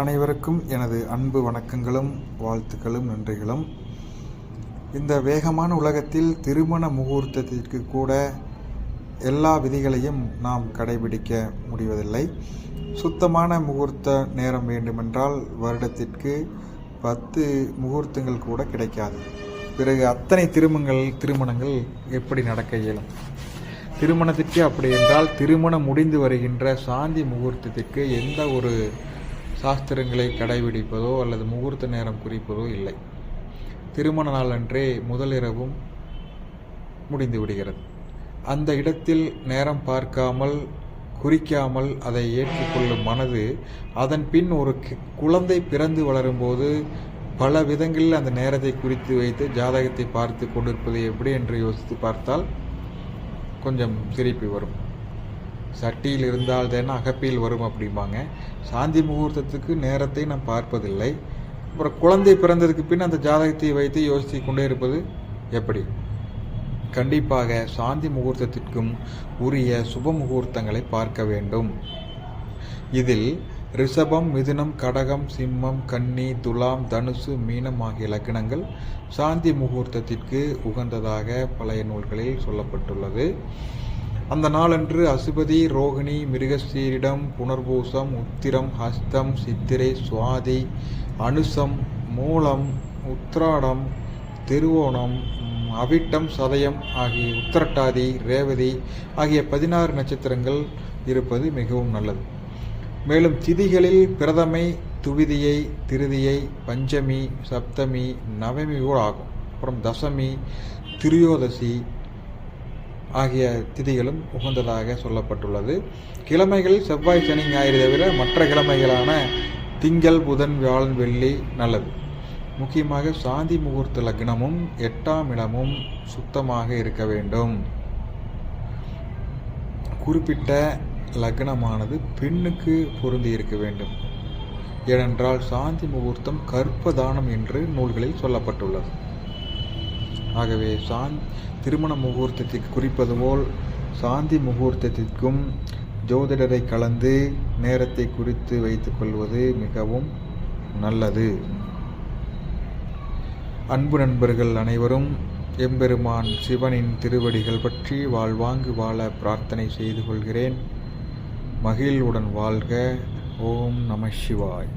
அனைவருக்கும் எனது அன்பு வணக்கங்களும் வாழ்த்துக்களும் நன்றிகளும். இந்த வேகமான உலகத்தில் திருமண முகூர்த்தத்திற்கு கூட எல்லா விதிகளையும் நாம் கடைபிடிக்க முடிவதில்லை. சுத்தமான முகூர்த்த நேரம் வேண்டுமென்றால் வருடத்திற்கு பத்து முகூர்த்தங்கள் கூட கிடைக்காது. பிறகு அத்தனை திருமணங்கள் திருமணங்கள் எப்படி நடக்க இயலும்? திருமணத்திற்கு அப்படி என்றால் திருமணம் முடிந்து வருகின்ற சாந்தி முகூர்த்தத்திற்கு எந்த ஒரு சாஸ்திரங்களை கடைபிடிப்பதோ அல்லது முகூர்த்த நேரம் குறிப்பதோ இல்லை. திருமண நாள் அன்றே முதலிரவும் முடிந்து விடுகிறது. அந்த இடத்தில் நேரம் பார்க்காமல் குறிக்காமல் அதை ஏற்றுக்கொள்ளும் மனது அதன் பின் ஒரு குழந்தை பிறந்து வளரும்போது பல விதங்களில் அந்த நேரத்தை குறித்து வைத்து ஜாதகத்தை பார்த்து கொண்டிருப்பது எப்படி என்று யோசித்து பார்த்தால் கொஞ்சம் சிரிப்பு வரும். சட்டியில் இருந்தால் தானே அகப்பியில் வரும் அப்படிம்பாங்க. சாந்தி முகூர்த்தத்துக்கு நேரத்தை நாம் பார்ப்பதில்லை. அப்புறம் குழந்தை பிறந்ததுக்கு பின் அந்த ஜாதகத்தை வைத்து யோசித்து கொண்டே இருப்பது எப்படி? கண்டிப்பாக சாந்தி முகூர்த்தத்திற்கும் உரிய சுப முகூர்த்தங்களை பார்க்க வேண்டும். இதில் ரிஷபம் மிதுனம் கடகம் சிம்மம் கன்னி துலாம் தனுசு மீனம் ஆகிய லக்னங்கள் சாந்தி முகூர்த்தத்திற்கு உகந்ததாக பழைய நூல்களில் சொல்லப்பட்டுள்ளது. அந்த நாளன்று அசுபதி ரோகிணி மிருகசீரிடம் புனர்பூசம் உத்திரம் ஹஸ்தம் சித்திரை சுவாதி அனுசம் மூலம் உத்ராடம் திருவோணம் அவிட்டம் சதயம் ஆகிய உத்திரட்டாதி ரேவதி ஆகிய பதினாறு நட்சத்திரங்கள் இருப்பது மிகவும் நல்லது. மேலும் திதிகளில் பிரதமை துவிதியை திருதியை பஞ்சமி சப்தமி நவமி கூட ஆகும். அப்புறம் தசமி திரியோதசி ஆகிய திதிகளும் உகந்ததாக சொல்லப்பட்டுள்ளது. கிழமைகள் செவ்வாய் சனி ஞாயிறு தவிர மற்ற கிழமைகளான திங்கள் புதன் வியாழன் வெள்ளி நல்லது. முக்கியமாக சாந்தி முகூர்த்த லக்னமும் எட்டாம் இடமும் சுத்தமாக இருக்க வேண்டும். குறிப்பிட்ட லக்னமானது பெண்ணுக்கு பொருந்தி இருக்க வேண்டும். ஏனென்றால் சாந்தி முகூர்த்தம் கற்பதானம் என்று நூல்களில் சொல்லப்பட்டுள்ளது. ஆகவே சாந் திருமண முகூர்த்தத்திற்கு குறிப்பது போல் சாந்தி முகூர்த்தத்திற்கும் ஜோதிடரை கலந்து நேரத்தை குறித்து வைத்துக் கொள்வது மிகவும் நல்லது. அன்பு நண்பர்கள் அனைவரும் எம்பெருமான் சிவனின் திருவடிகள் பற்றி வாழ்வாங்கு வாழ பிரார்த்தனை செய்து கொள்கிறேன். மகிழ்வுடன் வாழ்க. ஓம் நம சிவாய்.